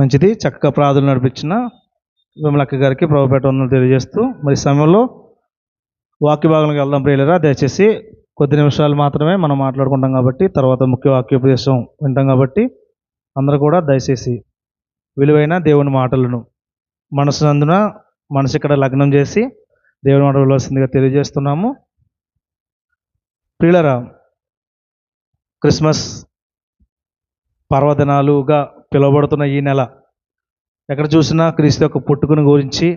మంచిది. చక్కగా ప్రార్థన నడిపించిన విమలక్క గారికి ప్రభుపేట ఉందని తెలియజేస్తూ మరి సమయంలో వాక్య భాగంలోకి వెళ్దాం ప్రియులరా. దయచేసి కొద్ది నిమిషాలు మాత్రమే మనం మాట్లాడుకుంటాం కాబట్టి తర్వాత ముఖ్య వాక్యోపదేశం వింటాం కాబట్టి అందరూ కూడా దయచేసి విలువైన దేవుని మాటలను మనసు నందున మనసు ఇక్కడ లగ్నం చేసి దేవుని మాట విలువలసిందిగా తెలియజేస్తున్నాము. ప్రియులరా క్రిస్మస్ పర్వదినాలుగా పిలువబడుతున్న ఈ నెల ఎక్కడ చూసినా క్రీస్తు యొక్క పుట్టుకుని గురించి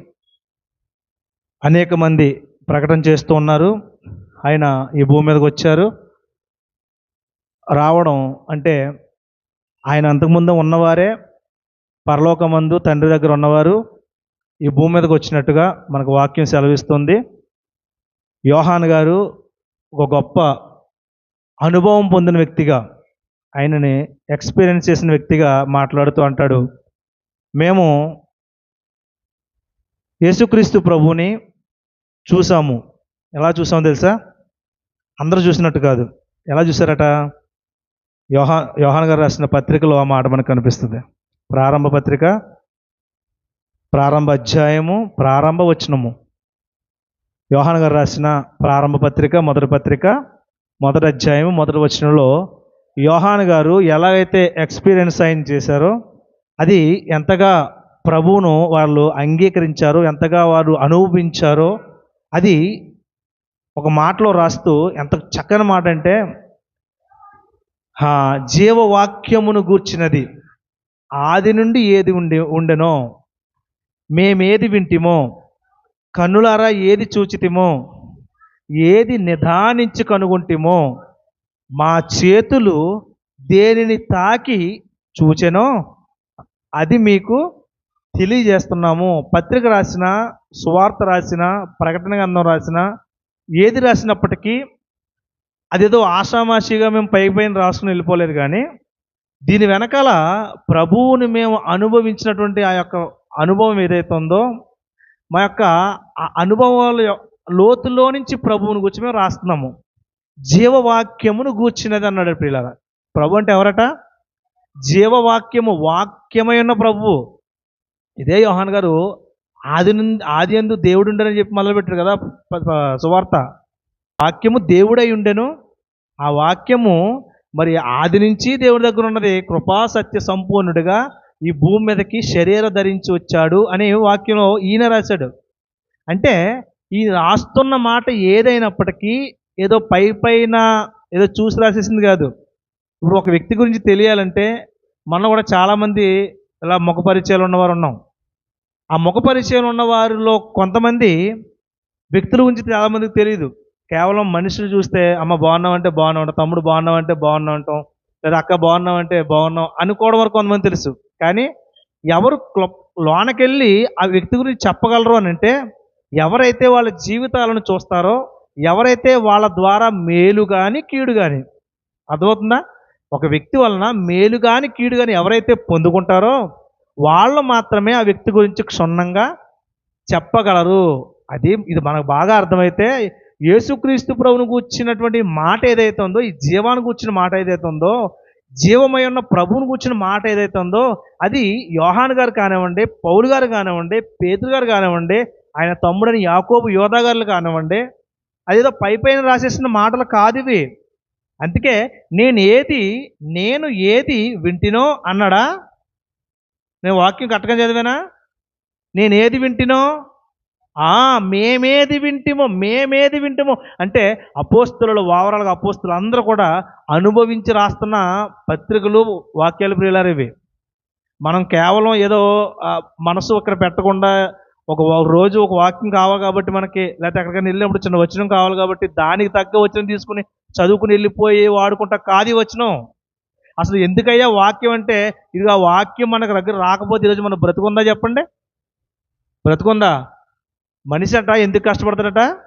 అనేక మంది ప్రకటన చేస్తూ ఉన్నారు. ఆయన ఈ భూమి మీదకి వచ్చారు. రావడం అంటే ఆయన అంతకుముందు ఉన్నవారే పరలోకమందు తండ్రి దగ్గర ఉన్నవారు ఈ భూమి మీదకి వచ్చినట్టుగా మనకు వాక్యం సెలవిస్తుంది. యోహాన్ గారు ఒక గొప్ప అనుభవం పొందిన వ్యక్తిగా ఆయనని ఎక్స్పీరియన్స్ చేసిన వ్యక్తిగా మాట్లాడుతూ అంటాడు మేము యేసుక్రీస్తు ప్రభువుని చూసాము. ఎలా చూసామో తెలుసా? అందరూ చూసినట్టు కాదు. ఎలా చూసారట? యోహా యోహాన్ గారు రాసిన పత్రికలో ఆ మాట మనకు కనిపిస్తుంది. ప్రారంభ పత్రిక ప్రారంభ అధ్యాయము ప్రారంభ వచనము. యోహాన్ గారు రాసిన ప్రారంభ పత్రిక మొదటి పత్రిక మొదటి అధ్యాయము మొదటి వచనంలో యోహాన్ గారు ఎలాగైతే ఎక్స్పీరియన్స్ అయిన చేశారో అది ఎంతగా ప్రభువును వాళ్ళు అంగీకరించారో ఎంతగా వారు అనుభవించారో అది ఒక మాటలో రాస్తూ ఎంత చక్కని మాట అంటే జీవవాక్యమును గూర్చినది. ఆది నుండి ఏది ఉండి ఉండెనో మేమేది వింటిమో కన్నులారా ఏది చూచితిమో ఏది నిధానించి కనుగొంటిమో మా చేతులు దేనిని తాకి చూచెనో అది మీకు తెలియజేస్తున్నాము. పత్రిక రాసిన సువార్త రాసిన ప్రకటన గ్రంథం రాసిన ఏది రాసినప్పటికీ అదేదో ఆషామాషిగా మేము పై పైన రాసుకుని వెళ్ళిపోలేదు కానీ దీని వెనకాల ప్రభువుని మేము అనుభవించినటువంటి ఆ యొక్క అనుభవం ఏదైతే ఉందో మా యొక్క ఆ అనుభవాల లోతులో నుంచి ప్రభువుని గురించి మేము రాస్తున్నాము. జీవవాక్యమును గూర్చినది అన్నాడు ప్రియుల ప్రభు అంటే ఎవరట? జీవవాక్యము వాక్యమై ఉన్న ప్రభువు ఇదే యోహాన్ గారు ఆది ఆది ఎందు దేవుడు ఉండని చెప్పి మొదలుపెట్టారు కదా సువార్త. వాక్యము దేవుడై ఉండెను. ఆ వాక్యము మరి ఆది నుంచి దేవుడి దగ్గర ఉన్నది కృపా సత్య సంపూర్ణుడిగా ఈ భూమి మీదకి శరీర ధరించి వచ్చాడు అనే వాక్యంలో ఈయన రాశాడు. అంటే ఈ రాస్తున్న మాట ఏదైనప్పటికీ ఏదో పై పైన ఏదో చూసి రాసేసింది కాదు. ఇప్పుడు ఒక వ్యక్తి గురించి తెలియాలంటే మనం కూడా చాలామంది ఇలా ముఖ పరిచయాలు ఉన్నవారు ఉన్నాం. ఆ ముఖ పరిచయాలు ఉన్న వారిలో కొంతమంది వ్యక్తుల గురించి చాలామందికి తెలియదు కేవలం మనుషులు చూస్తే అమ్మ బాగున్నాం అంటే బాగున్నాం తమ్ముడు బాగున్నాం అంటే బాగున్నాం అంటాం లేదా అక్క బాగున్నాం అంటే బాగున్నాం అనుకోవడం వరకు కొంతమంది తెలుసు. కానీ ఎవరు లోనకెళ్ళి ఆ వ్యక్తి గురించి చెప్పగలరు అని అంటే ఎవరైతే వాళ్ళ జీవితాలను చూస్తారో ఎవరైతే వాళ్ళ ద్వారా మేలు కానీ కీడు కానీ అర్థమవుతుందా? ఒక వ్యక్తి వలన మేలు కానీ కీడు కానీ ఎవరైతే పొందుకుంటారో వాళ్ళు మాత్రమే ఆ వ్యక్తి గురించి క్షుణ్ణంగా చెప్పగలరు. అది ఇది మనకు బాగా అర్థమైతే యేసుక్రీస్తు ప్రభువును కూర్చున్నటువంటి మాట ఏదైతే ఉందో ఈ జీవాన్ని కూర్చున్న మాట ఏదైతే ఉందో జీవమై ఉన్న ప్రభువుని కూర్చున్న మాట ఏదైతే ఉందో అది యోహాన్ గారు కానివ్వండి పౌలు గారు కానివ్వండి పేతురు గారు కానివ్వండి ఆయన తమ్ముడని యాకోబు యోధా గారు కానివ్వండి అదేదో పై పైన రాసేసిన మాటలు కాదు ఇవి. అందుకే నేను ఏది నేను ఏది వింటినో అన్నాడా? నేను వాక్యం కట్టగా చదివానా? నేను ఏది వింటినో? ఆ మేమేది వింటిమో మేమేది వింటిమో. అంటే అపోస్తులు ఓవరాల్గా అపోస్తులు అందరూ కూడా అనుభవించి రాస్తున్న పత్రికలు వాక్యాలు ప్రియులారు ఇవి. మనం కేవలం ఏదో మనసు ఇక్కడ పెట్టకుండా ఒక రోజు ఒక వాక్యం కావాలి కాబట్టి మనకి లేకపోతే ఎక్కడికైనా వెళ్ళినప్పుడు చిన్న వచనం కావాలి కాబట్టి దానికి తగ్గ వచనం తీసుకుని చదువుకుని వెళ్ళిపోయి వాడుకుంటా కాది వచనం. అసలు ఎందుకయ్యా వాక్యం అంటే ఇది ఆ వాక్యం మనకు దగ్గర రాకపోతే ఈరోజు మనం బ్రతుకుందా చెప్పండి? బ్రతుకుందా? మనిషి అట ఎందుకు కష్టపడతాడట?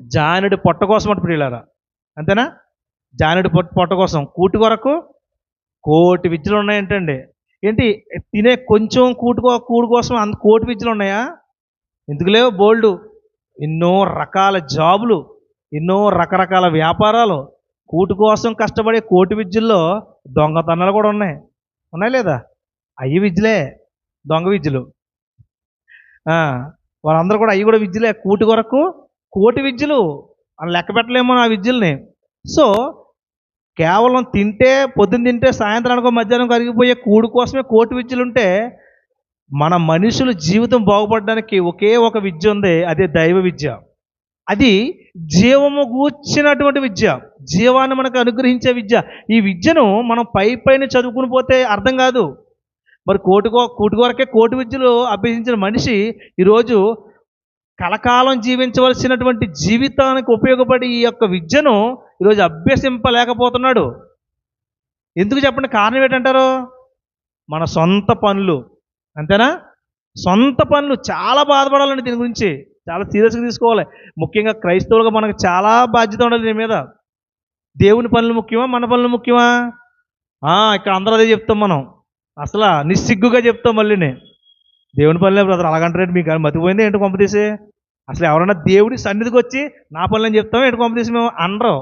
జానుడి పొట్ట కోసం అటు ప్రియులారా. అంతేనా? జానుడి పొట్ట పొట్ట కోసం. కూటి కొరకు కోటి విద్యలు ఉన్నాయంటండి. ఏంటి తినే కొంచెం కూటుకో కూడు కోసం అంత కోటి విద్యలు ఉన్నాయా? ఎందుకు లేవు? ఎన్నో రకాల జాబులు ఎన్నో రకరకాల వ్యాపారాలు కూటు కోసం కష్టపడే కోటి విద్యల్లో దొంగతనాలు కూడా ఉన్నాయి. ఉన్నాయి లేదా? అయ్యి విద్యలే దొంగ విద్యలు. వాళ్ళందరూ కూడా అవి కూడా విద్యలే. కూటి కొరకు కోటి విద్యలు. అని లెక్క పెట్టలేమో ఆ విద్యల్ని. సో కేవలం తింటే పొద్దున్న తింటే సాయంత్రానికి మధ్యాహ్నం కరిగిపోయే కూడు కోసమే కోటి విద్యలు ఉంటే మన మనుషుల జీవితం బాగుపడడానికి ఒకే ఒక విద్య ఉంది అదే దైవ విద్య. అది జీవము గూర్చినటువంటి విద్య జీవాన్ని మనకు అనుగ్రహించే విద్య. ఈ విద్యను మనం పై పైన చదువుకుని పోతే అర్థం కాదు. మరి కోటి కూటి వరకే కోటి విద్యలు అభ్యసించిన మనిషి ఈరోజు కలకాలం జీవించవలసినటువంటి జీవితానికి ఉపయోగపడి ఈ యొక్క విద్యను ఈరోజు అభ్యసింపలేకపోతున్నాడు. ఎందుకు చెప్పండి కారణం ఏంటంటారు? మన సొంత పనులు. అంతేనా? సొంత పనులు చాలా బాధపడాలండి దీని గురించి. చాలా సీరియస్గా తీసుకోవాలి. ముఖ్యంగా క్రైస్తవులుగా మనకు చాలా బాధ్యత ఉండాలి దీని మీద. దేవుని పనులు ముఖ్యమా? మన పనులు ముఖ్యమా? ఇక్కడ అందరూ అదే చెప్తాం మనం. అసలు నిస్సిగ్గుగా చెప్తాం మళ్ళీనే. దేవుని పనులే బ్రదర్ అలాగంటారేంటి మీకు? మతిపోయింది ఏంటి కొంపతీసి అసలు ఎవరైనా దేవుడి సన్నిధికి వచ్చి నా పనులని చెప్తాం ఏంటి కొంపతీసి మేము? అనరు.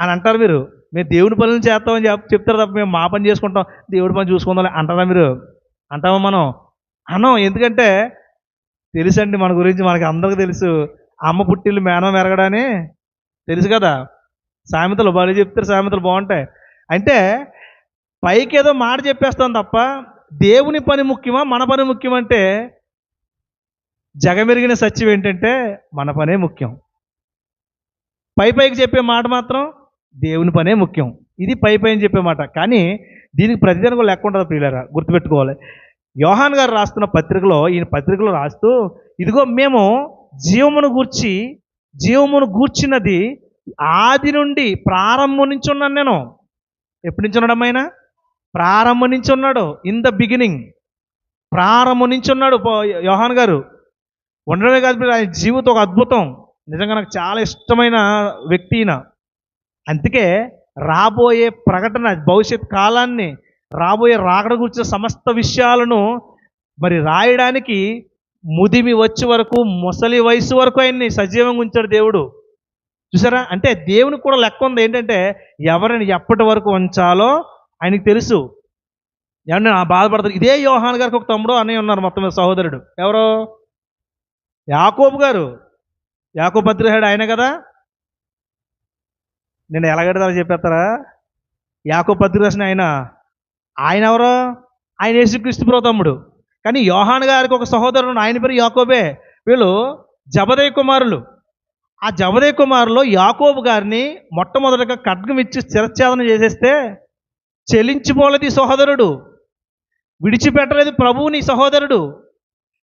అని అంటారు మీరు. మేము దేవుని పనులను చేస్తామని చెప్ చెప్తారు తప్ప మేము మా పని చేసుకుంటాం దేవుడి పని చూసుకుందాం అంటారా మీరు? అంటామా మనం? అనం ఎందుకంటే తెలుసండి మన గురించి మనకి అందరికీ తెలుసు. అమ్మ పుట్టిల్లు మేనం మెరగడని తెలుసు కదా? సామెతలు బాగా చెప్తారు సామెతలు బాగుంటాయి. అంటే పైకి ఏదో మాట చెప్పేస్తాం తప్ప దేవుని పని ముఖ్యమా? మన పని ముఖ్యమంటే జగమెరిగిన సత్యం ఏంటంటే మన పనే ముఖ్యం. పై పైకి చెప్పే మాట మాత్రం దేవుని పనే ముఖ్యం. ఇది పై పైన చెప్పే మాట. కానీ దీనికి ప్రతిదానికి కూడా లెక్క ఉండదు ప్రియులరా గుర్తుపెట్టుకోవాలి. యోహాన్ గారు రాస్తున్న పత్రికలో ఈయన పత్రికలో రాస్తూ ఇదిగో మేము జీవమును గూర్చి జీవమును గూర్చినది ఆది నుండి ప్రారంభం నుంచి ఉన్నాను నేను. ఎప్పటి నుంచి ఉన్నాడమ్మైనా ప్రారంభం నుంచి ఉన్నాడు. ఇన్ ద బిగినింగ్ ప్రారంభం నుంచి ఉన్నాడు యోహాన్ గారు. ఉండడమే కాదు ఆయన జీవితం ఒక అద్భుతం. నిజంగా నాకు చాలా ఇష్టమైన వ్యక్తి ఈయన. అందుకే రాబోయే ప్రకటన భవిష్యత్ కాలాన్ని రాబోయే రాకడ గురించిన సమస్త విషయాలను మరి రాయడానికి ముదిమి వచ్చే వరకు ముసలి వయసు వరకు ఆయన్ని సజీవంగా ఉంచాడు దేవుడు. చూసారా? అంటే దేవునికి కూడా లెక్క ఉంది. ఏంటంటే ఎవరిని ఎప్పటి వరకు ఉంచాలో ఆయనకి తెలుసు. ఏమన్నా బాధపడతారు ఇదే యోహాన్ గారికి ఒక తమ్ముడు అన్నయ్య ఉన్నారు మొత్తం మీద సహోదరుడు. ఎవరు? యాకోబు గారు. యాకోబు పత్రిహాడు ఆయన కదా? నేను ఎలాగడతా చెప్పేస్తారా? యాకోబు పత్రిక రాసిన ఆయన. ఆయన ఎవరు? ఆయన యేసుక్రీస్తు తమ్ముడు. కానీ యోహాన్ గారికి ఒక సహోదరుడు ఆయన పేరు యాకోబే. వీళ్ళు జబదయ్య కుమారులు. ఆ జబదయ్య కుమారులో యాకోబు గారిని మొట్టమొదటిగా ఖడ్గం ఇచ్చి శిరచ్ఛేదన చేసేస్తే చెలించిపోలేదు సహోదరుడు. విడిచిపెట్టలేదు ప్రభువుని సహోదరుడు.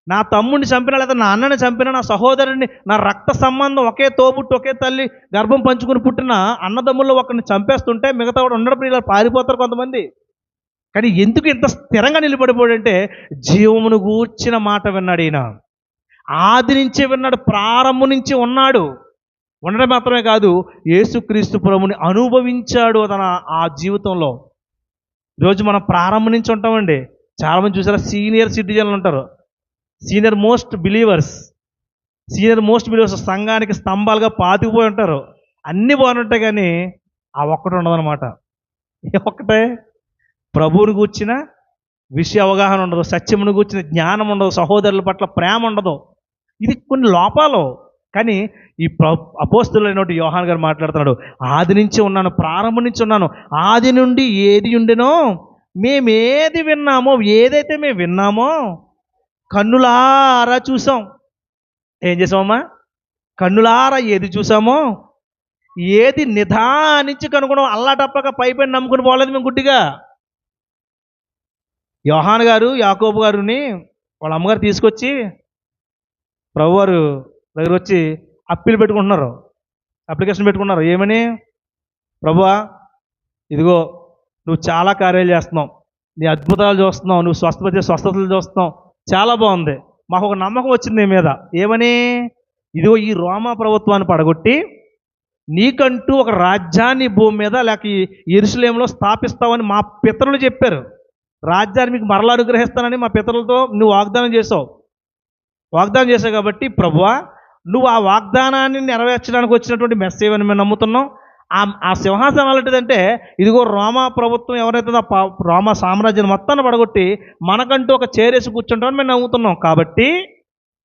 నా తమ్ముడిని చంపిన లేదా నా అన్నని చంపిన నా సహోదరుడిని నా రక్త సంబంధం ఒకే తోబుట్టు ఒకే తల్లి గర్భం పంచుకుని పుట్టిన అన్నదమ్ముల్లో ఒకరిని చంపేస్తుంటే మిగతా వాడు ఉండడం ఇలా పారిపోతారు కొంతమంది. కానీ ఎందుకు ఇంత స్థిరంగా నిలబడిపోయాడంటే జీవమును గూర్చిన మాట విన్నాడు ఈయన. ఆది నుంచే విన్నాడు ప్రారంభం నుంచి ఉన్నాడు. ఉండడం మాత్రమే కాదు యేసుక్రీస్తు ప్రభుని అనుభవించాడు తన ఆ జీవితంలో. ఈరోజు మనం ప్రారంభం నుంచి ఉంటామండి. చాలామంది చూసారా? సీనియర్ సిటిజన్లు ఉంటారు. Senior most believers. Senior most believers సంఘానికి స్తంభాలుగా పాతికిపోయి ఉంటారు. అన్నీ బాగుంటాయి కానీ ఆ ఒక్కటి ఉండదన్నమాట. ఒక్కటే? ప్రభువుని కూర్చిన విషయ అవగాహన ఉండదు. సత్యమును కూర్చిన జ్ఞానం ఉండదు. సహోదరుల పట్ల ప్రేమ ఉండదు. ఇది కొన్ని లోపాలు. కానీ ఈ ప్ర అపోస్తులైనటువంటి యోహాన్ గారు మాట్లాడుతున్నాడు ఆది నుంచి ఉన్నాను ప్రారంభం నుంచి ఉన్నాను ఆది నుండి ఏది ఉండెనో మేమేది విన్నామో ఏదైతే మేము విన్నామో కన్నులారా చూసాం. ఏం చేసామమ్మా? కన్నులారా ఏది చూసామో ఏది నిదానించి కనుగొనం అల్లాటప్పక పైపైన నమ్ముకుని పోలేదు మేము గుడ్డిగా. యోహాన్ గారు యాకోబు గారిని వాళ్ళ అమ్మగారు తీసుకొచ్చి ప్రభువారు దగ్గర వచ్చి అప్పీలు పెట్టుకుంటున్నారు. అప్లికేషన్ పెట్టుకున్నారు. ఏమని? ప్రభువా ఇదిగో నువ్వు చాలా కార్యాలు చేస్తున్నావు. నీ అద్భుతాలు చూస్తున్నావు. నువ్వు స్వస్థపరిచే స్వస్థతలు చూస్తున్నావు. చాలా బాగుంది. మాకు ఒక నమ్మకం వచ్చింది నీ మీద. ఏమని? ఇదిగో ఈ రోమా ప్రభుత్వాన్ని పడగొట్టి నీకంటూ ఒక రాజ్యాన్ని భూమి మీద లేక ఈ ఎరుసలేంలో స్థాపిస్తావని మా పితరులు చెప్పారు. రాజ్యాన్ని మీకు మరలా అనుగ్రహిస్తానని మా పితరులతో నువ్వు వాగ్దానం చేసావు వాగ్దానం చేసావు కాబట్టి ప్రభువా నువ్వు ఆ వాగ్దానాన్ని నెరవేర్చడానికి వచ్చినటువంటి మెస్సేవ్ అని మేము నమ్ముతున్నాం. ఆ ఆ సింహాసనం ఎలాంటిదంటే ఇదిగో రోమా ప్రభుత్వం ఎవరైతే ఆ పా- రోమా సామ్రాజ్యం మొత్తాన్ని పడగొట్టి మనకంటూ ఒక చేరేసి కూర్చుంటామని మేము నమ్ముతున్నాం. కాబట్టి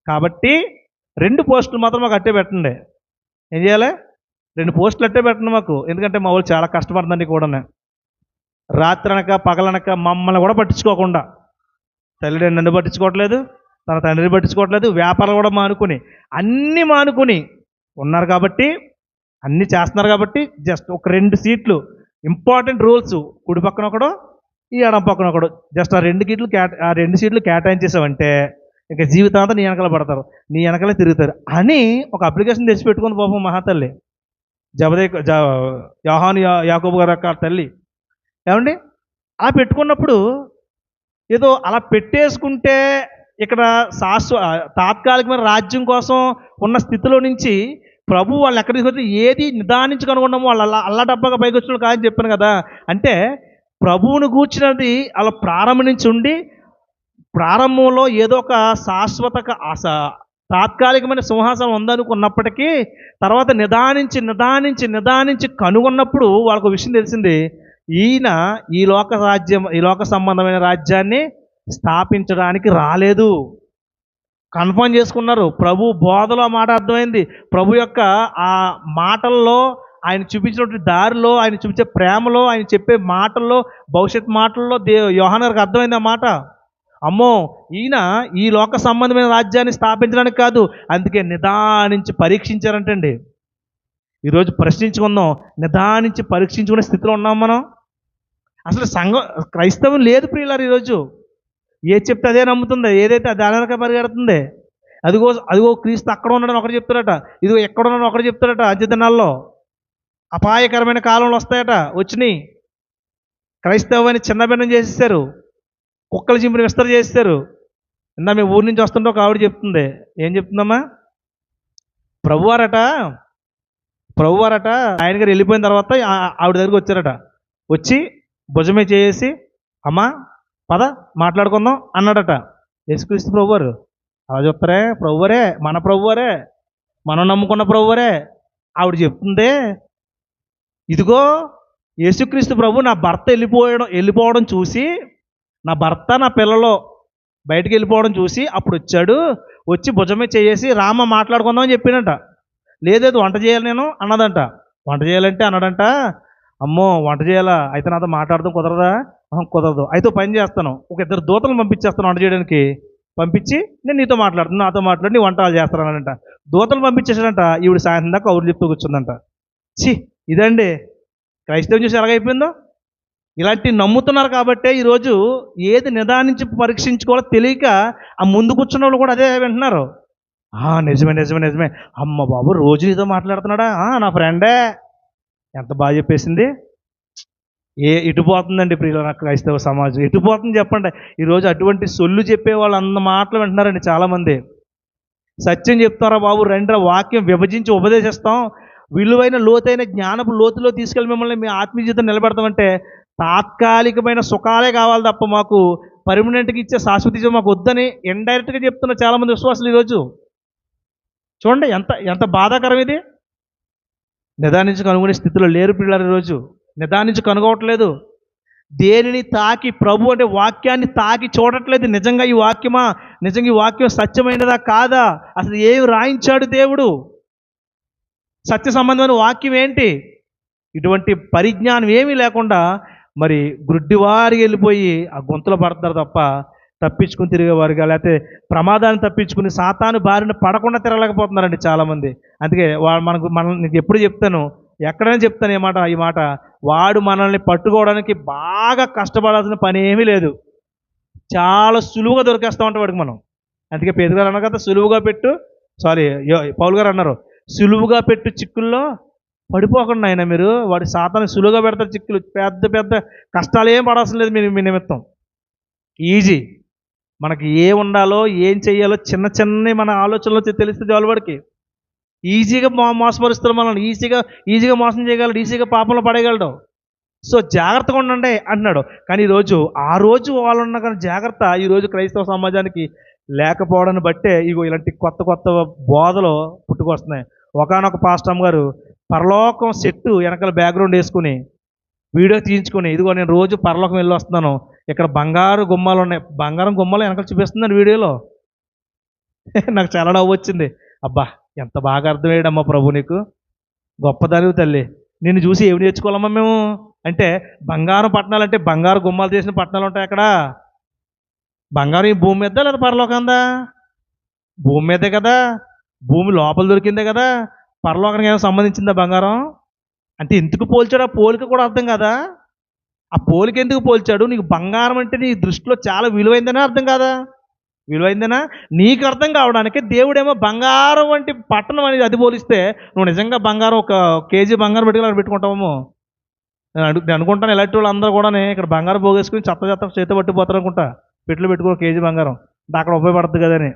కాబట్టి రెండు పోస్టులు మాత్రం మాకు అట్టే పెట్టండి. ఏం చేయాలి? రెండు పోస్టులు అట్టే పెట్టండి మాకు. ఎందుకంటే మా వాళ్ళు చాలా కష్టపడుతుంది కూడా రాత్రి అనక పగలనక మమ్మల్ని కూడా పట్టించుకోకుండా. తల్లిదండ్రులు నన్ను పట్టించుకోవట్లేదు. తన తండ్రిని పట్టించుకోవట్లేదు వ్యాపారాలు కూడా మానుకుని అన్నీ మానుకుని ఉన్నారు కాబట్టి అన్నీ చేస్తున్నారు కాబట్టి జస్ట్ ఒక రెండు సీట్లు ఇంపార్టెంట్ రూల్స్ కుడి పక్కన ఒకడు ఈ ఎడం పక్కన ఒకడు. జస్ట్ ఆ రెండు సీట్లు కేటా ఆ రెండు సీట్లు కేటాయించేసావంటే ఇంకా జీవితాంతం నీ వెనకాల పడతారు నీ వెనకాలే తిరుగుతారు అని ఒక అప్లికేషన్ తెచ్చి పెట్టుకుంది పాపం మహాతల్లి. జబదే జ యా- యాకోబు గారు యొక్క తల్లి. ఏమండి? అలా పెట్టుకున్నప్పుడు ఏదో అలా పెట్టేసుకుంటే ఇక్కడ శాశ్వ తాత్కాలికమైన రాజ్యం కోసం ఉన్న స్థితిలో నుంచి ప్రభు వాళ్ళు ఎక్కడికి వచ్చి ఏది నిదానించి కనుగొన్నామో వాళ్ళు అల్లా అల్లా డబ్బాగా పైకి వచ్చిన కాదని చెప్పాను కదా. అంటే ప్రభువును కూర్చున్నది అలా ప్రారంభం నుంచి ఉండి ప్రారంభంలో ఏదో ఒక శాశ్వత ఆశ తాత్కాలికమైన సింహాసనం ఉందనుకున్నప్పటికీ తర్వాత నిదానించి నిదానించి నిదానించి కనుగొన్నప్పుడు వాళ్ళకు ఒక విషయం తెలిసింది. ఈయన ఈ లోక రాజ్యం ఈ లోక సంబంధమైన రాజ్యాన్ని స్థాపించడానికి రాలేదు. కన్ఫర్మ్ చేసుకున్నారు. ప్రభు బోధలో ఆ మాట అర్థమైంది. ప్రభు యొక్క ఆ మాటల్లో ఆయన చూపించినటువంటి దారిలో ఆయన చూపించే ప్రేమలో ఆయన చెప్పే మాటల్లో భవిష్యత్ మాటల్లో దే యోహనర్కి అర్థమైంది ఆ మాట. అమ్మో ఈయన ఈ లోక సంబంధమైన రాజ్యాన్ని స్థాపించడానికి కాదు అందుకే నిదానించి పరీక్షించారంటండి. ఈరోజు ప్రశ్నించుకుందాం నిదానించి పరీక్షించుకునే స్థితిలో ఉన్నాం మనం? అసలు సంఘం క్రైస్తవం లేదు ప్రియులారు ఈరోజు. ఏది చెప్తే అదే నమ్ముతుంది. ఏదైతే అది అనక పరిగెడుతుంది. అదిగో అదిగో క్రీస్తు అక్కడ ఉన్నాడని ఒకటి చెప్తాడట. ఇదిగో ఎక్కడ ఉన్నాడని ఒకటి చెప్తాడట అంత్యదినాల్లో అపాయకరమైన కాలంలో వస్తాయట వచ్చినాయి. క్రైస్తవాన్ని చిన్నభిన్నం చేసేసారు కుక్కల చింపిని విస్తర చేస్తారు ఇందా మీ ఊరి నుంచి వస్తుంటే ఒక ఆవిడ చెప్తుంది. ఏం చెప్తుందమ్మా? ప్రభువారట ప్రభువారట ఆయన గారు వెళ్ళిపోయిన తర్వాత ఆ- ఆవిడ దగ్గరికి వచ్చారట. వచ్చి భుజమే చేసి అమ్మా పద మాట్లాడుకుందాం అన్నాడట. యేసుక్రీస్తు ప్రభువారు అలా చెప్తారే ప్రభువరే మన ప్రభువరే మనం నమ్ముకున్న ప్రభువరే ఆవిడ చెప్తుందే ఇదిగో యేసుక్రీస్తు ప్రభు నా భర్త వెళ్ళిపోయడం వెళ్ళిపోవడం చూసి నా భర్త నా పిల్లలు బయటికి వెళ్ళిపోవడం చూసి అప్పుడు వచ్చాడు వచ్చి భుజమే చేసి రామ మాట్లాడుకుందామని చెప్పినట. లేదేదు వంట చేయాలి నేను అన్నదంట. వంట చేయాలంటే అన్నాడంట. అమ్మో వంట చేయాలా? అయితే నాతో మాట్లాడడం కుదరదా? కుదరదు. అయితే పని చేస్తాను. ఒక ఇద్దరు దూతలు పంపించేస్తాను వంట చేయడానికి. పంపించి నేను నీతో మాట్లాడుతున్నా నాతో మాట్లాడి నీ వంటలు చేస్తానంట దూతలు పంపించేసాడంట ఈవిడ సాయంత్రం దాకా కౌరు చెప్తూ కూర్చుందంట. ఛీ ఇదండి. క్రైస్తవం చూసి ఎలాగైపోయిందో? ఇలాంటి నమ్ముతున్నారు కాబట్టే ఈరోజు ఏది నిదానించి పరీక్షించుకోవాలో తెలియక ఆ ముందు కూర్చున్న వాళ్ళు కూడా అదే వింటున్నారు. "ఆ, నిజమే నిజమే నిజమే. అమ్మ బాబు రోజు నీతో మాట్లాడుతున్నాడా? నా ఫ్రెండే. ఎంత బాగా చెప్పేసింది? ఏ ఇటు పోతుందండి ప్రియుల నా క్రైస్తవ సమాజం? ఎటు పోతుంది చెప్పండి. ఈరోజు అటువంటి సొల్లు చెప్పే వాళ్ళు అన్న మాటలు వింటున్నారండి చాలామంది. సత్యం చెప్తారా బాబు? రండిరా వాక్యం విభజించి ఉపదేశిస్తాం. విలువైన లోతైన జ్ఞానపు లోతులో తీసుకెళ్ళి మిమ్మల్ని మీ ఆత్మీయ జీవితం నిలబెడతామంటే తాత్కాలికమైన సుఖాలే కావాలి తప్ప మాకు పర్మనెంట్గా ఇచ్చే శాశ్వత మాకు వద్దని ఇండైరెక్ట్గా చెప్తున్న చాలామంది విశ్వాసులు ఈరోజు. చూడండి ఎంత ఎంత బాధాకరం ఇది. నిదానించి కనుగొనే స్థితిలో లేరు పిల్లలు ఈరోజు. నిదానించి కనుగోవట్లేదు దేనిని తాకి ప్రభు అంటే వాక్యాన్ని తాకి చూడట్లేదు. నిజంగా ఈ వాక్యమా? నిజంగా ఈ వాక్యం సత్యమైనదా కాదా? అసలు ఏమి రాయించాడు దేవుడు? సత్య సంబంధమైన వాక్యం ఏంటి? ఇటువంటి పరిజ్ఞానం ఏమీ లేకుండా మరి గుడ్డివారి వెళ్ళిపోయి ఆ గొంతులో పడతారు తప్ప తప్పించుకుని తిరిగేవారుగా లేకపోతే ప్రమాదాన్ని తప్పించుకుని సాతాను బారిన పడకుండా తిరగలేకపోతున్నారండి చాలామంది. అందుకే వాళ్ళు మనకు మనం నీకు ఎప్పుడు చెప్తాను ఎక్కడైనా చెప్తాను ఈ మాట ఈ మాట. వాడు మనల్ని పట్టుకోవడానికి బాగా కష్టపడాల్సిన పని ఏమీ లేదు. చాలా సులువుగా దొరికేస్తా ఉంటాం వాడికి మనం. అందుకే పెద్దగారు అన్నారు కదా సులువుగా పెట్టు. సారీ పౌల్ గారు అన్నారు సులువుగా పెట్టు చిక్కుల్లో పడిపోకుండా ఆయన మీరు. వాడి సాతాన్ని సులువుగా పెడతారు చిక్కులు. పెద్ద పెద్ద కష్టాలు ఏం పడాల్సిన లేదు మీరు మీ నిమిత్తం. ఈజీ మనకి ఏ ఉండాలో ఏం చెయ్యాలో చిన్న చిన్న మన ఆలోచనలో తెలిస్తే చాలు వాడికి. ఈజీగా మో మోసపరుస్తారు మనల్ని. ఈజీగా ఈజీగా మోసం చేయగలడు. ఈజీగా పాపంలో పడేయగలడు. సో జాగ్రత్తగా ఉండండి అంటున్నాడు. కానీ ఈరోజు ఆ రోజు వాళ్ళు ఉన్న కానీ జాగ్రత్త ఈరోజు క్రైస్తవ సమాజానికి లేకపోవడాన్ని బట్టే ఇగో ఇలాంటి కొత్త కొత్త బోధలు పుట్టుకొస్తున్నాయి. ఒకనొక పాస్టమ్ గారు పరలోకం సెట్టు వెనకాల బ్యాక్గ్రౌండ్ వేసుకుని వీడియో తీయించుకొని ఇదిగో నేను రోజు పరలోకం వెళ్ళి వస్తున్నాను. ఇక్కడ బంగారు గుమ్మాలు ఉన్నాయి. బంగారం గుమ్మాలు వెనకాల చూపిస్తుందండి వీడియోలో. నాకు చాలా నవ్వు వచ్చింది. అబ్బా! ఎంత బాగా అర్థమయ్యాడమ్మా ప్రభు నీకు? గొప్పదానివి తల్లి. నిన్ను చూసి ఏమి నేర్చుకోవాలమ్మా మేము? అంటే బంగారం పట్టణాలు అంటే బంగారు గుమ్మాలు చేసిన పట్టణాలు ఉంటాయి అక్కడ. బంగారం ఈ భూమి మీద లేదా పరలోకందా? భూమి మీదే కదా. భూమి లోపల దొరికిందే కదా. పరలోకానికి ఏమైనా సంబంధించిందా బంగారం? అంటే ఎందుకు పోల్చాడు? ఆ పోలిక కూడా అర్థం కదా? ఆ పోలిక ఎందుకు పోల్చాడు? నీకు బంగారం అంటే నీ దృష్టిలో చాలా విలువైందనే అర్థం కదా? విలువైందేనా? నీకు అర్థం కావడానికి దేవుడేమో బంగారం వంటి పట్టణం అనేది అది పోలిస్తే నువ్వు నిజంగా బంగారం ఒక కేజీ బంగారం పెట్టుకుని అక్కడ పెట్టుకుంటావేమో? నేను అడుగు నేను అనుకుంటాను ఇలాంటి వాళ్ళు అందరూ కూడా ఇక్కడ బంగారం పోగేసుకుని చెత్త చెత్త చేత పట్టిపోతారు అనుకుంటా. పెట్టులు పెట్టుకో కేజీ బంగారం. అక్కడ ఉపయోగపడుతుంది కదని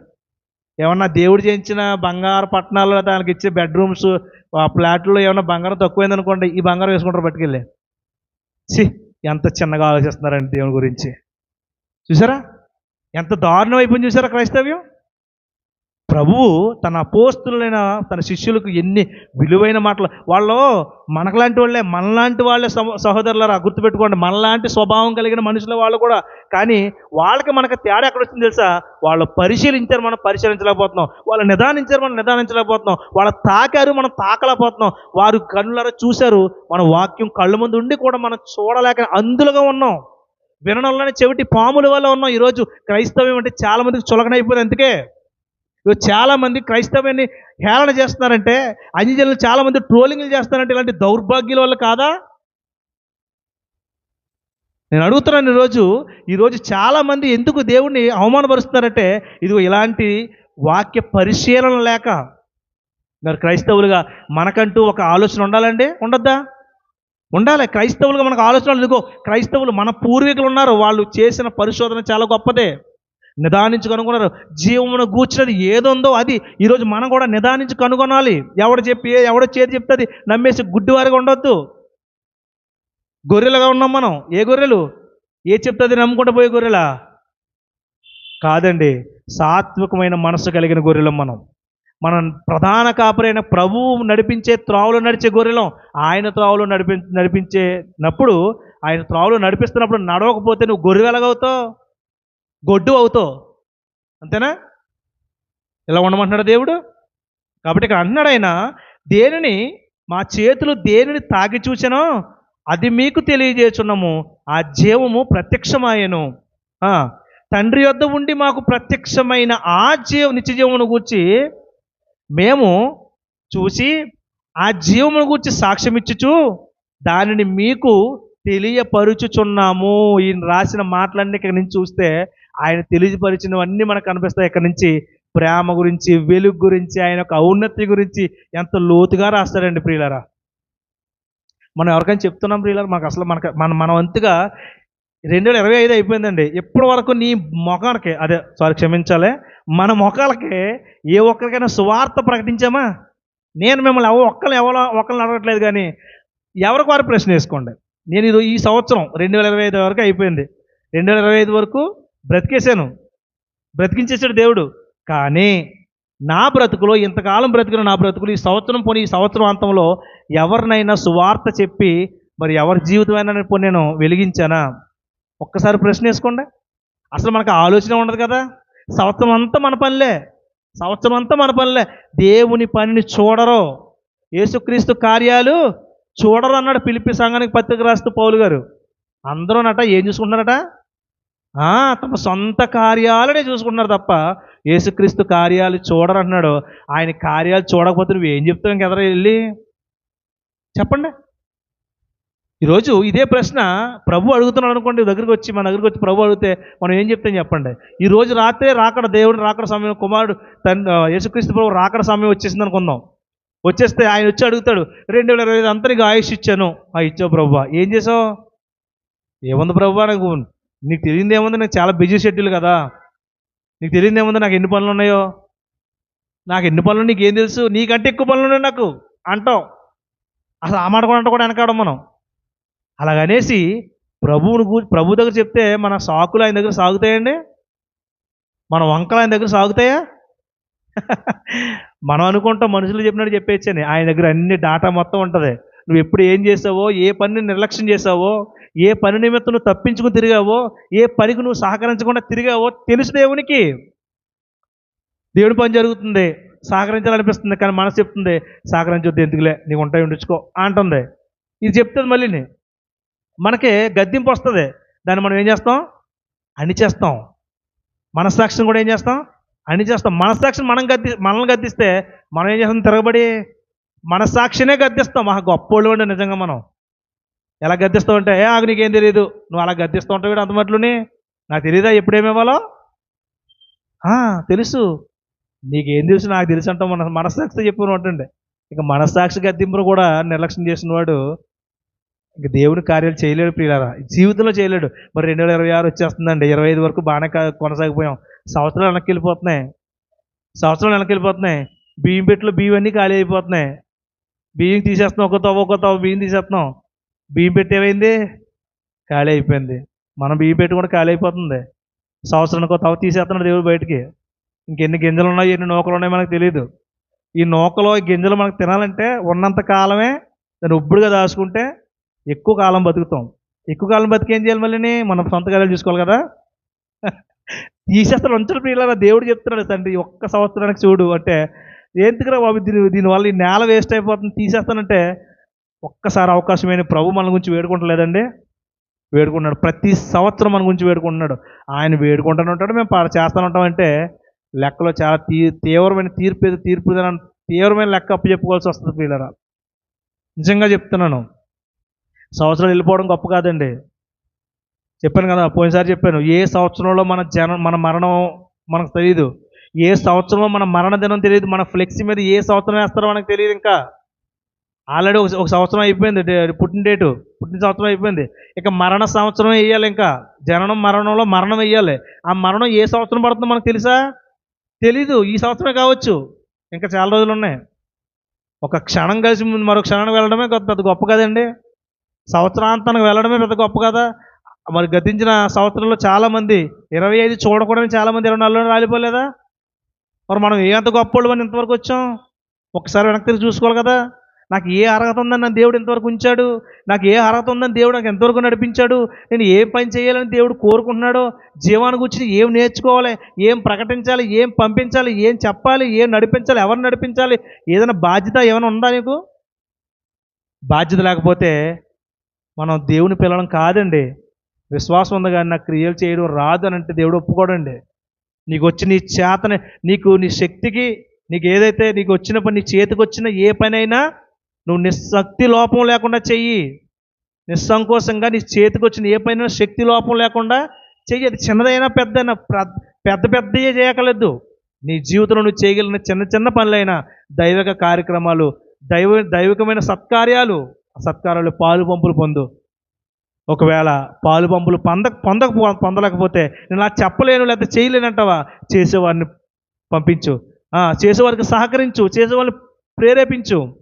ఏమన్నా దేవుడు చేయించిన బంగారు పట్టణాల్లో దానికి ఇచ్చే బెడ్రూమ్స్ ఆ ఫ్లాట్లో ఏమైనా బంగారం తక్కువైంది అనుకోండి ఈ బంగారం వేసుకుంటారు పట్టుకెళ్ళి సి ఎంత చిన్నగా ఆలోచిస్తున్నారండి దేవుని గురించి. చూసారా? ఎంత దారుణం అయిపోయింది చూసారా క్రైస్తవ్యం? ప్రభువు తన అపోస్తులైన తన శిష్యులకు ఎన్ని విలువైన మాటలు వాళ్ళు మనకులాంటి వాళ్ళే మనలాంటి వాళ్ళే సహోదరులరా గుర్తుపెట్టుకోండి మనలాంటి స్వభావం కలిగిన మనుషుల వాళ్ళు కూడా. కానీ వాళ్ళకి మనకు తేడా ఎక్కడ వచ్చింది తెలుసా? వాళ్ళు పరిశీలించారు మనం పరిశీలించలేకపోతున్నాం. వాళ్ళు నిదానించారు మనం నిదానించలేకపోతున్నాం. వాళ్ళు తాకారు మనం తాకలేకపోతున్నాం. వారు కళ్ళారా చూశారు మన వాక్యం కళ్ళ ముందు ఉండి కూడా మనం చూడలేక అందులుగా ఉన్నాం. వినడంలోనే చెవిటి పాముల వల్ల ఉన్నాం ఈరోజు క్రైస్తవ్యం అంటే చాలా మందికి చులకనైపోయింది. అందుకే ఈరోజు చాలామంది క్రైస్తవ్యాన్ని హేళన చేస్తున్నారంటే అంజనులు చాలామంది ట్రోలింగ్లు చేస్తారంటే ఇలాంటి దౌర్భాగ్యుల వల్ల కాదా? నేను అడుగుతున్నాను ఈరోజు ఈరోజు చాలామంది ఎందుకు దేవుణ్ణి అవమానపరుస్తున్నారంటే ఇదిగో ఇలాంటి వాక్య పరిశీలన లేక మరి క్రైస్తవులుగా మనకంటూ ఒక ఆలోచన ఉండాలండి? ఉండద్దా? ఉండాలి. క్రైస్తవులుగా మనకు ఆలోచనలు ఎందుకో? క్రైస్తవులు మన పూర్వీకులు ఉన్నారు. వాళ్ళు చేసిన పరిశోధన చాలా గొప్పదే. నిదానించి కనుగొన్నారు జీవమును గూర్చినది ఏదుందో అది. ఈరోజు మనం కూడా నిదానించి కనుగొనాలి. ఎవడు చెప్పి ఎవడో చేతి చెప్తే అది నమ్మేసి గుడ్డివారిగా ఉండొద్దు. గొర్రెలుగా ఉన్నాం మనం. ఏ గొర్రెలు? ఏ చెప్తుంది నమ్ముకుంటూ పోయే గొర్రెలా? కాదండి. సాత్వికమైన మనసు కలిగిన గొర్రెలం మనం. మనం ప్రధాన కాపరైన ప్రభువు నడిపించే త్రావులు నడిచే గొర్రెలం ఆయన త్రావులు నడిపి నడిపించేటప్పుడు ఆయన త్రావులు నడిపిస్తున్నప్పుడు నడవకపోతే నువ్వు గొర్రె ఎలాగవుతావు? గొడ్డు అవుతావు. అంతేనా? ఇలా ఉండమంటున్నాడు దేవుడు. కాబట్టి ఇక్కడ అంటున్నాడు ఆయన దేనిని మా చేతులు దేనిని తాగి చూచానో అది మీకు తెలియజేస్తున్నాము ఆ జీవము ప్రత్యక్షమాయను. తండ్రి యొద్ద ఉండి మాకు ప్రత్యక్షమైన ఆ జీవ నిత్య జీవమును గూర్చి మేము చూసి ఆ జీవమును గురించి సాక్ష్యం ఇచ్చుచు దానిని మీకు తెలియపరుచుచున్నాము. ఈయన రాసిన మాటలన్నీ ఇక్కడ నుంచి చూస్తే ఆయన తెలియపరిచినవన్నీ మనకు కనిపిస్తాయి ఇక్కడ నుంచి. ప్రేమ గురించి వెలుగు గురించి ఆయన యొక్క ఔన్నతి గురించి ఎంత లోతుగా రాస్తారండి ప్రియులరా. మనం ఎవరికైనా చెప్తున్నాం ప్రియులరా మాకు అసలు మనకు మన మన వంతుగా రెండు వేల ఇరవై ఐదు అయిపోయిందండి. ఇప్పటి వరకు నీ మొఖానికి అదే సారీ క్షమించాలి. మన ముఖాలకి ఏ ఒక్కరికైనా సువార్త ప్రకటించామా? నేను మిమ్మల్ని ఎవ ఒక్కరిని ఎవరో ఒక్కరిని అడగట్లేదు కానీ ఎవరికి వారు ప్రశ్న వేసుకోండి? నేను ఇది ఈ సంవత్సరం రెండు వేల ఇరవై ఐదు వరకు అయిపోయింది. రెండు వేల ఇరవై ఐదు వరకు బ్రతికేశాను. బ్రతికించేసాడు దేవుడు. కానీ నా బ్రతుకులో ఇంతకాలం బ్రతికిన నా బ్రతుకులు ఈ సంవత్సరం పోనీ ఈ సంవత్సరం అంతంలో ఎవరినైనా సువార్త చెప్పి మరి ఎవరి జీవితమైనా పోనీ నేను వెలిగించానా? ఒక్కసారి ప్రశ్న వేసుకోండి. అసలు మనకు ఆలోచన ఉండదు కదా. సంవత్సరం అంతా మన పనిలే. సంవత్సరం అంతా మన పనిలే. దేవుని పనిని చూడరు. యేసుక్రీస్తు కార్యాలు చూడరు అన్నాడు పిలిపి సంఘానికి పత్రిక రాస్తూ పౌలు గారు. అందరూ నట ఏం చూసుకుంటున్నారట? ఆ, తమ సొంత కార్యాలనే చూసుకుంటున్నారు తప్ప యేసుక్రీస్తు కార్యాలు చూడరు అంటున్నాడు ఆయన కార్యాలు చూడకపోతే నువ్వు ఏం చెప్తావు ఇంకెదర వెళ్ళి? చెప్పండి. ఈరోజు ఇదే ప్రశ్న ప్రభు అడుగుతున్నాడు అనుకోండి దగ్గరికి వచ్చి మన దగ్గరికి వచ్చి ప్రభు అడిగితే మనం ఏం చెప్తాం చెప్పండి? ఈ రోజు రాత్రే రాకడ దేవుడు రాకడ సమయం కుమారుడు తన యేసుక్రీస్తు ప్రభు రాకడ సమయం వచ్చేసింది అనుకుందాం. వచ్చేస్తే ఆయన వచ్చి అడుగుతాడు రెండు వేల ఇరవై ఐదు అంతా ఆయుష్ ఇచ్చాను. ఆ ఇచ్చావు ప్రభు ఏం చేసావు? ఏముంది ప్రభు నాకు నీకు తెలియదు ఏముంది? నాకు చాలా బిజీ షెడ్యూల్ కదా. నీకు తెలియదు ఏముంది? నాకు ఎన్ని పనులు ఉన్నాయో? నాకు ఎన్ని పనులు? నీకు ఏం తెలుసు? నీకంటే ఎక్కువ పనులు ఉన్నాయి నాకు అంటావు అసలు ఆ మాట కూడా అంటే కూడా వెనకాడం మనం. అలాగనేసి ప్రభువును ప్రభు దగ్గర చెప్తే మన సాకులు ఆయన దగ్గర సాగుతాయండి? మన వంకలు ఆయన దగ్గర సాగుతాయా? మనం అనుకుంటాం మనుషులు చెప్పినట్టు చెప్పేచ్చని ఆయన దగ్గర అన్ని డాటా మొత్తం ఉంటుంది. నువ్వు ఎప్పుడు ఏం చేసావో ఏ పనిని నిర్లక్ష్యం చేసావో ఏ పని నిమిత్తం నువ్వు తప్పించుకుని తిరిగావో ఏ పనికి నువ్వు సహకరించకుండా తిరిగావో తెలుసు దేవునికి. దేవుడి పని జరుగుతుంది. సహకరించాలనిపిస్తుంది కానీ మనసు చెప్తుంది సహకరించొద్దు ఎందుకులే? నీకు ఉంటాయి ఉండించుకో అంటుంది. ఇది చెప్తుంది మళ్ళీ మనకి గద్దింపు వస్తుంది. దాన్ని మనం ఏం చేస్తాం? అణిచేస్తాం. మనస్సాక్షిని కూడా ఏం చేస్తాం? అణిచేస్తాం. మనస్సాక్షిని మనం గద్ది మనల్ని గద్దిస్తే మనం ఏం చేస్తాం? తిరగబడి మనస్సాక్షినే గద్దిస్తాం. మహా గొప్పోళ్ళు అండి నిజంగా మనం. ఎలా గద్దిస్తావు అంటే ఏ ఆగు నీకేం తెలియదు నువ్వు అలా గద్దిస్తూ ఉంటావు అంత మట్లుని నాకు తెలియదా ఎప్పుడేమివ్వాలో తెలుసు. నీకేం తెలుసు? నాకు తెలుసు అంటాం మన మనస్సాక్షి చెప్పిన ఉంటుండే ఇక మనస్సాక్షి గద్దింపును కూడా నిర్లక్ష్యం చేసిన వాడు ఇంక దేవుని కార్యాలు చేయలేడు ప్రియులారా. జీవితంలో చేయలేడు. మరి రెండు వేల ఇరవై ఆరు వచ్చేస్తుందండి. ఇరవై ఐదు వరకు బాగానే కా- కొనసాగిపోయాం. సంవత్సరాలు వెనక్కి వెళ్ళిపోతున్నాయి సంవత్సరాలు వెనక్కి వెళ్ళిపోతున్నాయి బియ్యం పెట్టిలో బియ్యం అన్నీ ఖాళీ అయిపోతున్నాయి. బియ్యం తీసేస్తున్నాం. ఒక తవ్వ ఒక తవ్వ బియ్యం తీసేస్తున్నాం. బియ్యం పెట్టి ఏమైంది? ఖాళీ అయిపోయింది. మనం బియ్యం పెట్టి కూడా ఖాళీ అయిపోతుంది. సంవత్సరానికి ఒక తవ్వ తీసేస్తున్నాడు దేవుడు బయటికి. ఇంకెన్ని గింజలు ఉన్నాయి ఎన్ని నూకలు ఉన్నాయో మనకు తెలియదు ఈ నూకలో గింజలు మనకు తినాలంటే ఉన్నంత కాలమే దాన్ని ఉబ్బుడుగా దాచుకుంటే ఎక్కువ కాలం బతుకుతాం. ఎక్కువ కాలం బతికేం చేయాలి మళ్ళీ మనం సొంత కార్యాలు చూసుకోవాలి కదా? తీసేస్తాడు ఉంచడు ప్రియులారా దేవుడు చెప్తున్నాడు తండ్రి ఒక్క సంవత్సరానికి చూడు అంటే ఎందుకురా బాబు దీని దీనివల్ల ఈ నేల వేస్ట్ అయిపోతుంది తీసేస్తానంటే ఒక్కసారి అవకాశమైన ప్రభు మన గురించి వేడుకుంటలేదండి. వేడుకుంటున్నాడు. ప్రతి సంవత్సరం మన గురించి వేడుకుంటున్నాడు. ఆయన వేడుకుంటూనే ఉంటాడు. మేము పాడ చేస్తానే ఉంటామంటే లెక్కలో చాలా తీ తీవ్రమైన తీర్పు ఏదో తీర్పు అని తీవ్రమైన లెక్క అప్పు చెప్పుకోవాల్సి వస్తుంది పిల్లరా నిజంగా చెప్తున్నాను. సంవత్సరాలు వెళ్ళిపోవడం గొప్ప కాదండి. చెప్పాను కదా పోయినసారి చెప్పాను ఏ సంవత్సరంలో మన జనం మన మరణం మనకు తెలియదు ఏ సంవత్సరంలో మన మరణ దినం తెలియదు మన ఫ్లెక్సీ మీద ఏ సంవత్సరం వేస్తారో మనకు తెలియదు ఇంకా. ఆల్రెడీ ఒక ఒక సంవత్సరం అయిపోయింది పుట్టిన డేటు పుట్టిన సంవత్సరం అయిపోయింది. ఇక మరణ సంవత్సరం వేయాలి ఇంకా. జననం మరణంలో మరణం వేయాలి. ఆ మరణం ఏ సంవత్సరం పడుతుందో మనకు తెలుసా? తెలీదు ఈ సంవత్సరమే కావచ్చు. ఇంకా చాలా రోజులు ఉన్నాయి. ఒక క్షణం కలిసి మరో క్షణానికి వెళ్ళడమే పెద్ద గొప్ప కదండి. సంవత్సరాంతానికి వెళ్ళడమే పెద్ద గొప్ప కదా. మరి గతించిన సంవత్సరంలో చాలామంది ఇరవై ఐదు చూడకూడని చాలామంది ఇరవై నాలుగులో రాలిపోలేదా? మరి మనం ఏ అంత గొప్ప అని ఇంతవరకు వచ్చాం? ఒకసారి వెనక్కి తిరిగి చూసుకోవాలి కదా. నాకు ఏ అర్హత ఉందని నన్ను దేవుడు ఇంతవరకు ఉంచాడు? నాకు ఏ అర్హత ఉందని దేవుడు నాకు ఎంతవరకు నడిపించాడు? నేను ఏం పని చేయాలని దేవుడు కోరుకుంటున్నాడో జీవాన్ని గురించి ఏం నేర్చుకోవాలి ఏం ప్రకటించాలి ఏం పంపించాలి ఏం చెప్పాలి ఏం నడిపించాలి ఎవరిని నడిపించాలి ఏదైనా బాధ్యత ఏమైనా ఉందా నీకు? బాధ్యత లేకపోతే మనం దేవుని పిల్లడం కాదండి. విశ్వాసం ఉంది కానీ నాకు క్రియలు చేయడం రాదు అని అంటే దేవుడు ఒప్పుకోడండి. నీకు వచ్చి నీ చేతని నీకు నీ శక్తికి నీకు ఏదైతే నీకు వచ్చిన పని నీ చేతికి వచ్చిన ఏ పని అయినా నువ్వు నిస్శక్తి లోపం లేకుండా చెయ్యి. నిస్సంకోచంగా నీ చేతికి వచ్చిన ఏ పైన శక్తి లోపం లేకుండా చెయ్యి. అది చిన్నదైనా పెద్దైనా పెద్ద పెద్దయే చేయకలేదు నీ జీవితంలో నువ్వు చేయగలిగిన చిన్న చిన్న పనులైనా దైవిక కార్యక్రమాలు దైవ దైవికమైన సత్కార్యాలు సత్కారాలు పాలు పంపులు పొందు. ఒకవేళ పాలు పంపులు పొంద పొందక పొందలేకపోతే నేను అలా చెప్పలేను లేకపోతే చేయలేనంటావా చేసేవారిని పంపించు. చేసేవారికి సహకరించు. చేసేవారిని ప్రేరేపించు.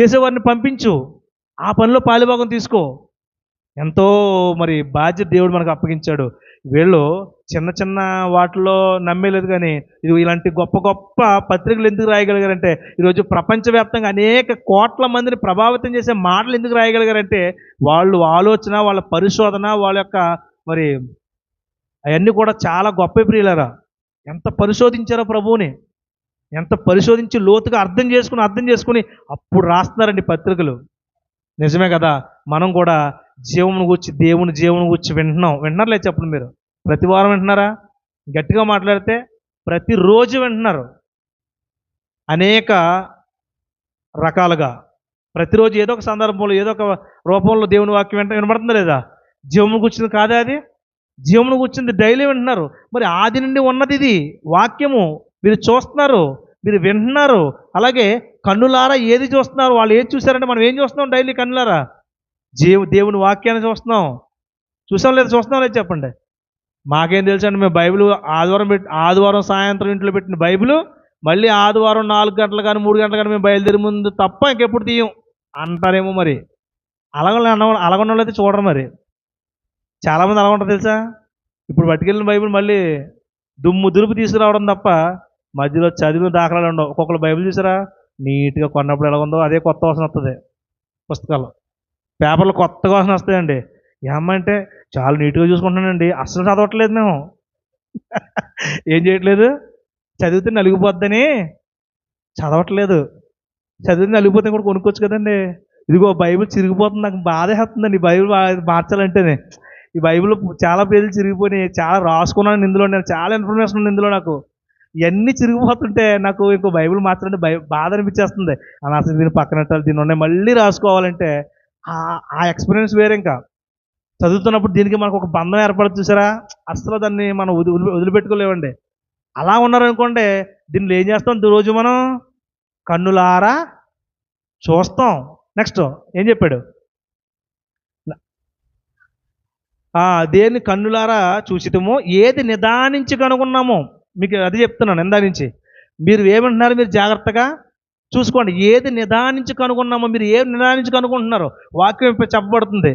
చేసేవారిని పంపించు. ఆ పనిలో పాలుభాగం తీసుకో. ఎంతో మరి బాధ్యత దేవుడు మనకు అప్పగించాడు. వీళ్ళు చిన్న చిన్న వాటిలో నమ్మేలేదు కానీ ఇది ఇలాంటి గొప్ప గొప్ప పత్రికలు ఎందుకు రాయగలిగారంటే ఈరోజు ప్రపంచవ్యాప్తంగా అనేక కోట్ల మందిని ప్రభావితం చేసే మాటలు ఎందుకు రాయగలిగారంటే వాళ్ళు ఆలోచన వాళ్ళ పరిశోధన వాళ్ళ యొక్క మరి అవన్నీ కూడా చాలా గొప్ప ప్రియులరా. ఎంత పరిశోధించారో ప్రభువుని ఎంత పరిశోధించి లోతుగా అర్థం చేసుకుని అర్థం చేసుకుని అప్పుడు రాస్తున్నారండి పత్రికలు. నిజమే కదా మనం కూడా జీవమును గురించి దేవుని జీవమును గురించి వింటున్నాం. వింటున్నారు లేదు చెప్పండి మీరు? ప్రతి వారం వింటున్నారా? గట్టిగా మాట్లాడితే ప్రతిరోజు వింటున్నారు. అనేక రకాలుగా. ప్రతిరోజు ఏదో ఒక సందర్భంలో ఏదో ఒక రూపంలో దేవుని వాక్యం వెంట వినబడుతుంది లేదా? జీవమును కూర్చుంది కాదా అది? జీవమును కూర్చుంది డైలీ వింటున్నారు. మరి ఆది నుండి ఉన్నది ఇది. వాక్యము. మీరు చూస్తున్నారు. మీరు వింటున్నారు. అలాగే కన్నులారా ఏది చూస్తున్నారు? వాళ్ళు ఏది చూసారంటే మనం ఏం చూస్తున్నాం డైలీ కన్నులారా? జీవు దేవుని వాక్యాన్ని చూస్తున్నాం. చూసాం లేదు చూస్తున్నాం లేదు చెప్పండి. మాకేం తెలుసండి మేము బైబిల్ ఆదివారం పెట్టి ఆదివారం సాయంత్రం ఇంట్లో పెట్టిన బైబిల్ మళ్ళీ ఆదివారం నాలుగు గంటలు కానీ మూడు గంటలు కానీ మేము బయలుదేరి ముందు తప్ప ఇంకెప్పుడు తీయం. అంటారేమో మరి. అలాగ అలాగొన్న వాళ్ళు అయితే చూడరు మరి. చాలామంది అలా ఉంటారు తెలుసా? ఇప్పుడు పట్టుకెళ్ళిన బైబిల్ మళ్ళీ దుమ్ము దురుపు తీసుకురావడం తప్ప మధ్యలో చదివిన దాఖలాలు ఉండవు. ఒక్కొక్కరు బైబిల్ చూసారా? నీట్గా కొన్నప్పుడు ఎలా ఉందో అదే కొత్త అవసరం వస్తుంది పుస్తకాలు పేపర్లు కొత్తగా వాసన వస్తాయండి ఏమంటే చాలా నీట్గా చూసుకుంటానండి అస్సలు చదవట్లేదు మేము. ఏం చేయట్లేదు? చదివితే నలిగిపోద్దని. చదవట్లేదు. చదివితే నలిగిపోతే కూడా కొనుక్కోవచ్చు కదండి. ఇదిగో బైబిల్ చిరిగిపోతుంది. నాకు బాధ వేస్తుందండి. ఈ బైబిల్ మార్చాలంటేనే. ఈ బైబిల్ చాలా పేజీలు చిరిగిపోయినాయి. చాలా రాసుకున్నాను ఇందులో నేను. చాలా ఇన్ఫర్మేషన్ ఉంది ఇందులో నాకు. ఇవన్నీ చిరిగిపోతుంటే నాకు ఇంకో బైబిల్ మార్చాలంటే బై బాధ అనిపించేస్తుంది. అని అసలు దీన్ని పక్కన దీని దీన్ని ఉన్నాయి. మళ్ళీ రాసుకోవాలంటే ఆ- ఎక్స్పీరియన్స్ వేరే ఇంకా. చదువుతున్నప్పుడు దీనికి మనకు ఒక బంధం ఏర్పడుతుంది చూసారా? అసలు దాన్ని మనం వదిలి వదిలిపెట్టుకోలేవండి అలా ఉన్నారనుకోండి దీన్ని ఏం చేస్తాం రోజు మనం? కన్నులారా చూస్తాం. నెక్స్ట్ ఏం చెప్పాడు? దేన్ని కన్నులారా చూసిటము? ఏది నిదానించి కనుగొన్నామో మీకు అది చెప్తున్నాను నిదానించి నుంచి. మీరు ఏమంటున్నారు మీరు జాగ్రత్తగా? చూసుకోండి ఏది నిదానించి కనుగొన్నామో మీరు ఏ నిదానించి కనుగొంటున్నారో వాక్యం ఇప్పుడు చెప్పబడుతుంది.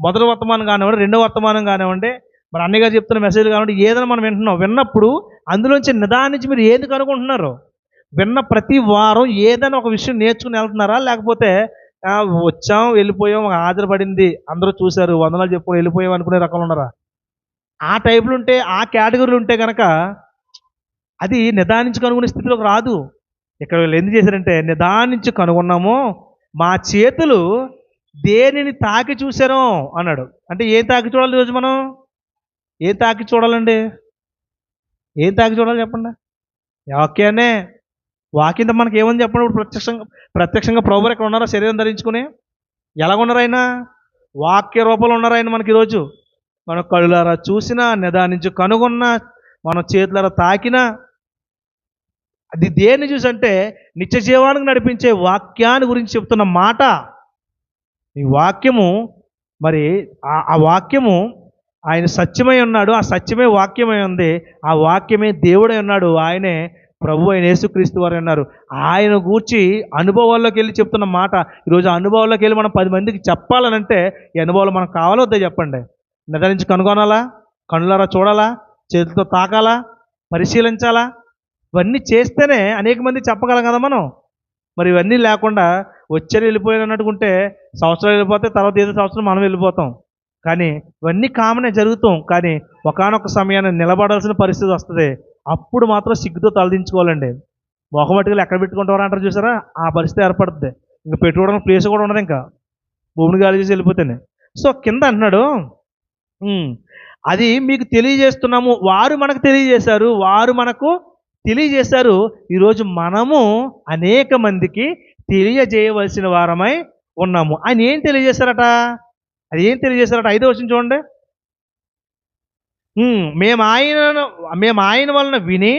మొదటి వర్తమానం కానివ్వండి రెండో వర్తమానం కానివ్వండి మరి అన్నయ్య చెప్తున్న మెసేజ్ కానివ్వండి ఏదైనా మనం వింటున్నాం విన్నప్పుడు అందులోంచి నిదానించి మీరు ఏది కనుగొంటున్నారో విన్న ప్రతి వారం ఏదైనా ఒక విషయం నేర్చుకుని వెళ్తున్నారా లేకపోతే వచ్చాం వెళ్ళిపోయాం హాజరుపడింది అందరూ చూశారు వందనాలు చెప్పుకొని వెళ్ళిపోయాం అనుకునే రకాలు ఉన్నారా? ఆ టైపులు ఉంటే ఆ కేటగిరీలు ఉంటే కనుక అది నిదానించి కనుగొనే స్థితిలోకి రాదు. ఇక్కడ వీళ్ళు ఎందుకు చేశారంటే నిదానించి కనుగొన్నాము మా చేతులు దేనిని తాకి చూశారో అన్నాడు. అంటే ఏం తాకి చూడాలి ఈరోజు మనం? ఏం తాకి చూడాలండి? ఏం తాకి చూడాలి చెప్పండి? వాక్యాన్నే వాక్యంతో మనకి ఏముంది చెప్పండి? ఇప్పుడు ప్రత్యక్షంగా ప్రత్యక్షంగా ప్రభు ఎక్కడ ఉన్నారా? శరీరం ధరించుకుని ఎలాగున్నారు ఆయన? వాక్య రూపంలో ఉన్నారు ఆయన మనకి ఈరోజు. మన కళ్ళారా చూసినా నిదానించి కనుగొన్నా మన చేతులారా తాకినా అది దేన్ని చూసి అంటే నిత్య జీవానికి నడిపించే వాక్యాన్ని గురించి చెప్తున్న మాట. ఈ వాక్యము మరి ఆ ఆ వాక్యము ఆయన సత్యమై ఉన్నాడు ఆ సత్యమే వాక్యమై ఉంది ఆ వాక్యమే దేవుడై ఉన్నాడు ఆయనే ప్రభు అయిన యేసుక్రీస్తు వారు ఉన్నారు ఆయన గూర్చి అనుభవాల్లోకి వెళ్ళి చెప్తున్న మాట. ఈరోజు అనుభవాల్లోకి వెళ్ళి మనం పది మందికి చెప్పాలనంటే ఈ అనుభవాలు మనకు కావాలో వద్దో చెప్పండి. నిద్రించి కనుగొనాలా? కనులారా చూడాలా? చేతితో తాకాలా? పరిశీలించాలా? ఇవన్నీ చేస్తేనే అనేక మంది చెప్పగలం కదా మనం? మరి ఇవన్నీ లేకుండా వచ్చారు వెళ్ళిపోయారు అన్నట్టుకుంటే సంవత్సరాలు వెళ్ళిపోతే తర్వాత ఏదో సంవత్సరం మనం వెళ్ళిపోతాం. కానీ ఇవన్నీ కామనే జరుగుతాం. కానీ ఒకానొక సమయాన్ని నిలబడాల్సిన పరిస్థితి వస్తుంది. అప్పుడు మాత్రం సిగ్గుతో తలదించుకోవాలండి. మొహమట్టుగా ఎక్కడ పెట్టుకుంటారు అంటారు చూసారా? ఆ పరిస్థితి ఏర్పడుతుంది ఇంకా పెట్టుకోవడానికి ప్లేస్ కూడా ఉండదు ఇంకా. భూమిని గాలి చేసి వెళ్ళిపోతేనే. సో కింద అంటున్నాడు అది మీకు తెలియజేస్తున్నాము. వారు మనకు తెలియజేశారు. వారు మనకు తెలియజేశారు. ఈరోజు మనము అనేక మందికి తెలియజేయవలసిన వారమై ఉన్నాము. ఆయన ఏం తెలియజేశారట? అది ఏం తెలియజేశారట? ఐదో వచ్చిన చూడండి. మేము ఆయన మేము ఆయన వలన విని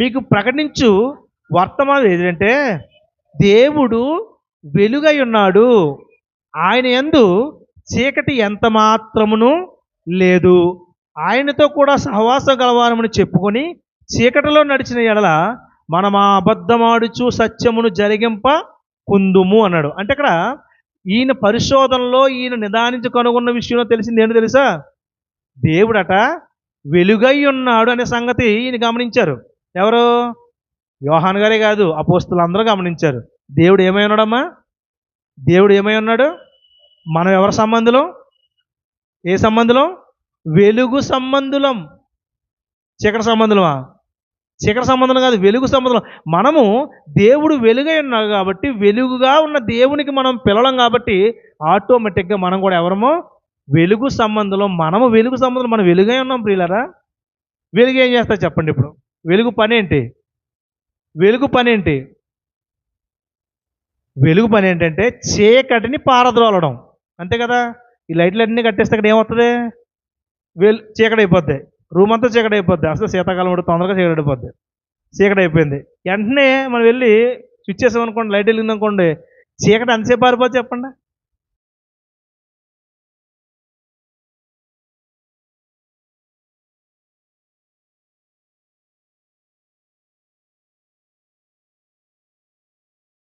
మీకు ప్రకటించు వర్తమానం ఏంటంటే దేవుడు వెలుగై ఉన్నాడు. ఆయన యందు చీకటి ఎంత మాత్రమును లేదు. ఆయనతో కూడా సహవాసం గలవారమని చెప్పుకొని చీకటిలో నడిచిన ఎడల మనం ఆ అబద్ధమాడుచు సత్యమును జరిగింప కుందుము అన్నాడు. అంటే ఇక్కడ ఈయన పరిశోధనలో ఈయన నిదానించి కనుగొన్న విషయంలో తెలిసింది ఏంటో తెలుసా? దేవుడట వెలుగై ఉన్నాడు అనే సంగతి ఈయన గమనించారు. ఎవరు? యోహాన్ గారే కాదు అపోస్తులు అందరూ గమనించారు. దేవుడు ఏమై ఉన్నాడమ్మా? దేవుడు ఏమై ఉన్నాడు? మనం ఎవరి సంబంధులం? ఏ సంబంధులం? వెలుగు సంబంధులం. చీకటి సంబంధులమా? చీకటి సంబంధం కాదు వెలుగు సంబంధం. మనము దేవుడు వెలుగై ఉన్నాడు కాబట్టి వెలుగుగా ఉన్న దేవునికి మనం పిలవడం కాబట్టి ఆటోమేటిక్గా మనం కూడా ఎవరమో? వెలుగు సంబంధంలో మనము వెలుగు సంబంధం మనం వెలుగై ఉన్నాం ప్రియులరా. వెలుగు ఏం చేస్తా చెప్పండి ఇప్పుడు. వెలుగు పని ఏంటి? వెలుగు పని ఏంటి? వెలుగు పని ఏంటంటే చీకటిని పారద్రోలడం. అంతే కదా? ఈ లైట్లు అన్నీ కట్టేస్తే ఇక్కడ ఏమవుతుంది? వెలు చీకటి అయిపోతుంది రూమ్ అంతా చీకటి అయిపోద్ది అసలు శీతాకాలం కూడా తొందరగా చీకటి అయిపోద్ది చీకటి అయిపోయింది వెంటనే మనం వెళ్ళి స్విచ్ చేసామనుకోండి లైట్ వెళ్ళింది అనుకోండి చీకటి ఎంతసేపు పారిపోద్ది చెప్పండి?